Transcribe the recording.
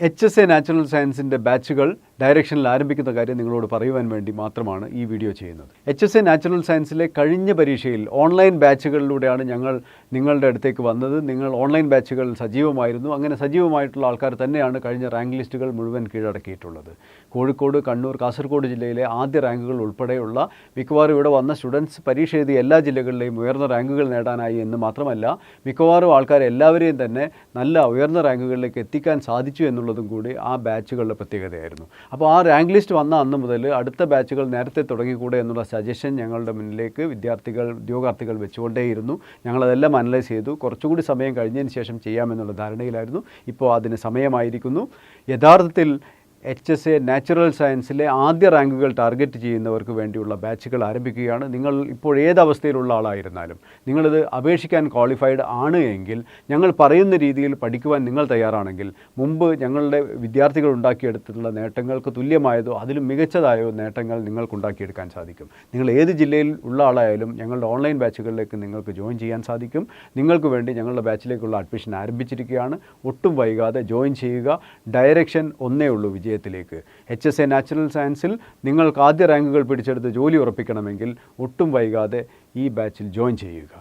H S A natural സയൻസിന്റെ ബാച്ചുകൾ ഡയറക്ഷനിൽ ആരംഭിക്കുന്ന കാര്യം നിങ്ങളോട് പറയുവാൻ വേണ്ടി മാത്രമാണ് ഈ വീഡിയോ ചെയ്യുന്നത്. എച്ച് എസ് എ നാച്ചുറൽ സയൻസിലെ കഴിഞ്ഞ പരീക്ഷയിൽ ഓൺലൈൻ ബാച്ചുകളിലൂടെയാണ് ഞങ്ങൾ നിങ്ങളുടെ അടുത്തേക്ക് വന്നത്. നിങ്ങൾ ഓൺലൈൻ ബാച്ചുകൾ സജീവമായിരുന്നു. അങ്ങനെ സജീവമായിട്ടുള്ള ആൾക്കാർ തന്നെയാണ് കഴിഞ്ഞ റാങ്ക് ലിസ്റ്റുകൾ മുഴുവൻ കീഴടക്കിയിട്ടുള്ളത്. കോഴിക്കോട് കണ്ണൂർ കാസർഗോഡ് ജില്ലയിലെ ആദ്യ റാങ്കുകൾ ഉൾപ്പെടെയുള്ള മിക്കവാറും ഇവിടെ വന്ന സ്റ്റുഡൻസ് പരീക്ഷ എഴുതിയ എല്ലാ ജില്ലകളിലെയും ഉയർന്ന റാങ്കുകൾ നേടാനായി എന്ന് മാത്രമല്ല മിക്കവാറും ആൾക്കാർ എല്ലാവരെയും തന്നെ നല്ല ഉയർന്ന റാങ്കുകളിലേക്ക് എത്തിക്കാൻ സാധിച്ചു എന്നുള്ളതും കൂടി ആ ബാച്ചുകളുടെ പ്രത്യേകതയായിരുന്നു. അപ്പോൾ ആ റാങ്ക് ലിസ്റ്റ് വന്ന അന്ന് മുതൽ അടുത്ത ബാച്ചുകൾ നേരത്തെ തുടങ്ങിക്കൂടെ എന്നുള്ള സജഷൻ ഞങ്ങളുടെ മുന്നിലേക്ക് വിദ്യാർത്ഥികൾ ഉദ്യോഗാർത്ഥികൾ വെച്ചുകൊണ്ടേയിരുന്നു. ഞങ്ങളതെല്ലാം അനലൈസ് ചെയ്തു. കുറച്ചുകൂടി സമയം കഴിഞ്ഞതിന് ശേഷം ചെയ്യാമെന്നുള്ള ധാരണയിലായിരുന്നു. ഇപ്പോൾ അതിന് സമയമായിരിക്കുന്നു. യഥാർത്ഥത്തിൽ എച്ച് എസ് എ നാച്ചുറൽ സയൻസിലെ ആദ്യ റാങ്കുകൾ ടാർഗറ്റ് ചെയ്യുന്നവർക്ക് വേണ്ടിയുള്ള ബാച്ചുകൾ ആരംഭിക്കുകയാണ്. നിങ്ങൾ ഇപ്പോൾ ഏത് അവസ്ഥയിലുള്ള ആളായിരുന്നാലും നിങ്ങളിത് അപേക്ഷിക്കാൻ ക്വാളിഫൈഡ് ആണ് എങ്കിൽ ഞങ്ങൾ പറയുന്ന രീതിയിൽ പഠിക്കുവാൻ നിങ്ങൾ തയ്യാറാണെങ്കിൽ മുമ്പ് ഞങ്ങളുടെ വിദ്യാർത്ഥികൾ ഉണ്ടാക്കിയെടുത്തിട്ടുള്ള നേട്ടങ്ങൾക്ക് തുല്യമായതോ അതിലും മികച്ചതായോ നേട്ടങ്ങൾ നിങ്ങൾക്കുണ്ടാക്കിയെടുക്കാൻ സാധിക്കും. നിങ്ങൾ ഏത് ജില്ലയിൽ ഉള്ള ആളായാലും ഞങ്ങളുടെ ഓൺലൈൻ ബാച്ചുകളിലേക്ക് നിങ്ങൾക്ക് ജോയിൻ ചെയ്യാൻ സാധിക്കും. നിങ്ങൾക്ക് വേണ്ടി ഞങ്ങളുടെ ബാച്ചിലേക്കുള്ള അഡ്മിഷൻ ആരംഭിച്ചിരിക്കുകയാണ്. ഒട്ടും വൈകാതെ ജോയിൻ ചെയ്യുക. ഡയറക്ഷൻ ഒന്നേ ഉള്ളൂ വിജയത്തിലേക്ക്. എച്ച് എസ് എ നാച്ചുറൽ സയൻസിൽ നിങ്ങൾക്ക് ആദ്യ റാങ്കുകൾ പിടിച്ചെടുത്ത് ജോലി ഉറപ്പിക്കണമെങ്കിൽ ഒട്ടും വൈകാതെ ഈ ബാച്ചിൽ ജോയിൻ ചെയ്യുക.